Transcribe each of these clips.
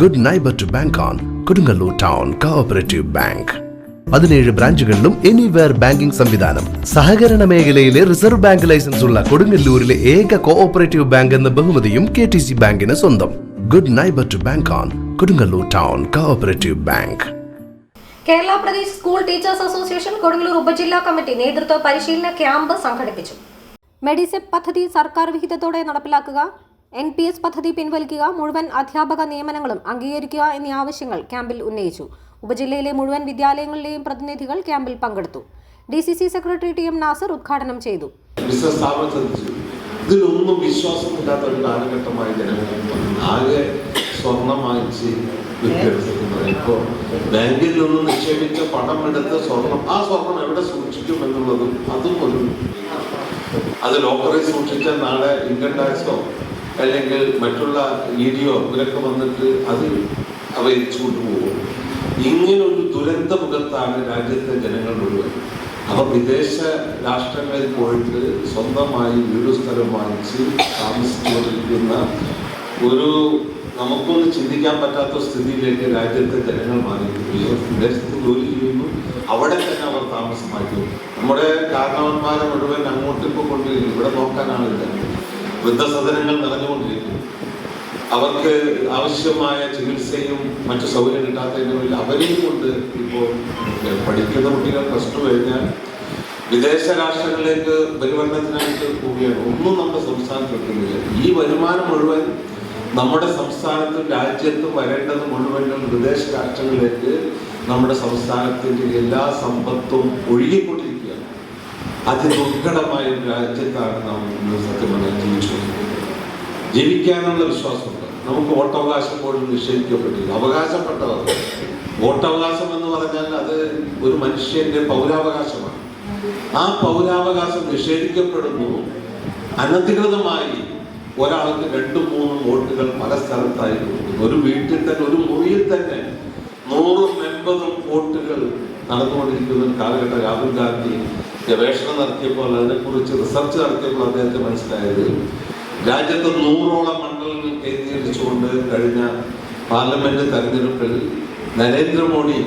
Good neighbour to bank on Kodungallur town cooperative bank പതിനേഴ് ബ്രാഞ്ചുകളിലും anywhere banking സംവിധാനം. സഹകരണ മേഖലയിലെ റിസർവ് ബാങ്ക് ലൈസൻസ് ഉള്ള കൊടുങ്ങല്ലൂരിലെ ഏക കോഓപ്പറേറ്റീവ് ബാങ്ക് എന്ന ബഹുമതിയും കെ ടി സി ബാങ്കിന് സ്വന്തം. Good neighbour to bank on Kodungallur town cooperative bank Kerala Pradesh school teachers association Kodungallur ഉപജില്ലാ കമ്മിറ്റി നേതൃത്വ പരിശീലന ക്യാമ്പ് സംഘടിപ്പിച്ചു. മെഡിസെപ് പദ്ധതി സർക്കാർ വിഹിതത്തോടെ നടപ്പിലാക്കുക. എൻ പി എസ് പദ്ധതി പിൻവലിക്കുക മുഴുവൻ അധ്യാപക നിയമനങ്ങളും അംഗീകരിക്കുക എന്നീ ആവശ്യങ്ങൾ ക്യാമ്പിൽ ഉന്നയിച്ചു. ഉപജില്ലയിലെ മുഴുവൻ വിദ്യാലയങ്ങളിലെയും പ്രതിനിധികൾ ക്യാമ്പിൽ പങ്കെടുത്തു. D C C secretary T M Nasar ഉദ്ഘാടനം ചെയ്തു. ഇതിലൊന്നും വിശ്വാസമില്ലാത്ത ഒരു കാലഘട്ടമായി ജനങ്ങൾ ആകെ സ്വർണം വാങ്ങിച്ച് ഇപ്പോൾ ബാങ്കിൽ നിന്ന് നിക്ഷേപിച്ച പണം എടുത്ത് സ്വർണം ആ സ്വർണം എവിടെ സൂക്ഷിക്കും എന്നുള്ളതും അതും ഒരു അത് ലോക്കറിൽ സൂക്ഷിച്ച നാളെ ഇൻകം ടാക്സോ അല്ലെങ്കിൽ മറ്റുള്ള വീഡിയോ ഇവരൊക്കെ വന്നിട്ട് അത് അവരിച്ചു കൊണ്ടുപോകും. ഇങ്ങനൊരു ദുരന്ത മുഖത്താണ് രാജ്യത്തെ ജനങ്ങൾ മുഴുവൻ അവർ വിദേശ രാഷ്ട്രങ്ങളിൽ പോയിട്ട് സ്വന്തമായി വീട് സ്ഥലം വാങ്ങിച്ച് താമസിച്ചുകൊണ്ടിരിക്കുന്ന ഒരു നമുക്കൊന്നും ചിന്തിക്കാൻ പറ്റാത്ത സ്ഥിതിയിലേക്ക് രാജ്യത്തെ ജനങ്ങൾ മാറിയിരിക്കുന്നു. വിദേശത്ത് ജോലി ചെയ്യുന്നു. അവിടെ തന്നെ അവർ താമസമാക്കി. നമ്മുടെ കാരണവന്മാരെ മുഴുവൻ അങ്ങോട്ട് ഇപ്പോൾ കൊണ്ടുവരും ഇവിടെ നോക്കാനാണില്ല വൃദ്ധസദനങ്ങൾ നിറഞ്ഞുകൊണ്ടിരിക്കുന്നു അവർക്ക് ആവശ്യമായ ചികിത്സയും മറ്റു സൗകര്യം കിട്ടാത്തതിന്റെ പേരിൽ അവരെയും കൊണ്ട് ഇപ്പോൾ പഠിക്കുന്ന കുട്ടികൾ പ്ലസ് ടു കഴിഞ്ഞാൽ വിദേശ രാഷ്ട്രങ്ങളിലേക്ക് പരിവർത്തനത്തിനായിട്ട് പോവുകയാണ്. ഒന്നും നമ്മുടെ സംസ്ഥാനത്ത് കിട്ടുന്നില്ല. ഈ വരുമാനം മുഴുവൻ നമ്മുടെ സംസ്ഥാനത്തും രാജ്യത്തും വരേണ്ടത് മുഴുവനും വിദേശ രാഷ്ട്രങ്ങളിലേക്ക് നമ്മുടെ സംസ്ഥാനത്തിന്റെ എല്ലാ സമ്പത്തും ഒഴുകിക്കൊണ്ടിരിക്കുകയാണ്. അതിദുർഘടമായ ഒരു രാജ്യത്താണ് നാം ഇന്ന് സത്യം പറഞ്ഞാൽ ജീവിച്ചുകൊണ്ടിരിക്കുന്നത്. ജീവിക്കാനുള്ള വിശ്വാസമുണ്ട്. നമുക്ക് വോട്ടവകാശം പോലും നിഷേധിക്കപ്പെട്ടില്ല. അവകാശപ്പെട്ടവർ. വോട്ടവകാശം എന്ന് പറഞ്ഞാൽ അത് ഒരു മനുഷ്യന്റെ പൗരാവകാശമാണ്. ആ പൗരാവകാശം നിഷേധിക്കപ്പെടുന്നു അനധികൃതമായി ഒരാൾക്ക് രണ്ടും മൂന്നും വോട്ടുകൾ പല സ്ഥലത്തായി ഒരു വീട്ടിൽ തന്നെ ഒരു മുറിയിൽ തന്നെ നൂറും എൺപതും വോട്ടുകൾ നടന്നുകൊണ്ടിരിക്കുന്ന കാലഘട്ടം രാഹുൽ ഗാന്ധി ഗവേഷണം നടത്തിയപ്പോൾ അതിനെക്കുറിച്ച് റിസർച്ച് നടത്തിയപ്പോൾ അദ്ദേഹത്തെ മനസ്സിലായത് രാജ്യത്ത് നൂറോളം മണ്ഡലങ്ങൾ കേന്ദ്രീകരിച്ചുകൊണ്ട് കഴിഞ്ഞ പാർലമെന്റ് തെരഞ്ഞെടുപ്പിൽ നരേന്ദ്രമോദി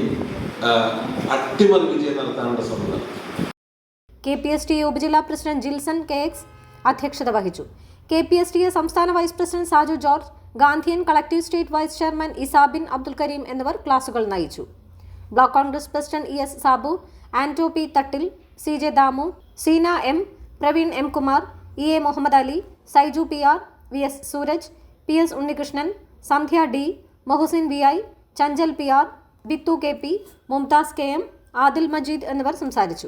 അട്ടിമറി വിജയം നടത്താനുള്ള ശ്രമം കെ പി എസ് ടി ഉപജില്ലാ പ്രസിഡന്റ് ജിൽസൺ കെ അധ്യക്ഷത വഹിച്ചു. K P S T A സംസ്ഥാന vice president Saju George Gandhian collective state vice chairman Isabin Abdul Kareem എന്നിവർ ക്ലാസുകൾ നയിച്ചു. Block Congress president E S Sabu Anto P Thattil C J Damu Seena M Praveen M Kumar E A Muhammad Ali Saiju P R V S Sooraj P S Unnikrishnan Sandhya D Mohsin V I Chanchal P R Bithu K P Mumtaz K M Adil Majeed എന്നിവർ സംസാരിച്ചു.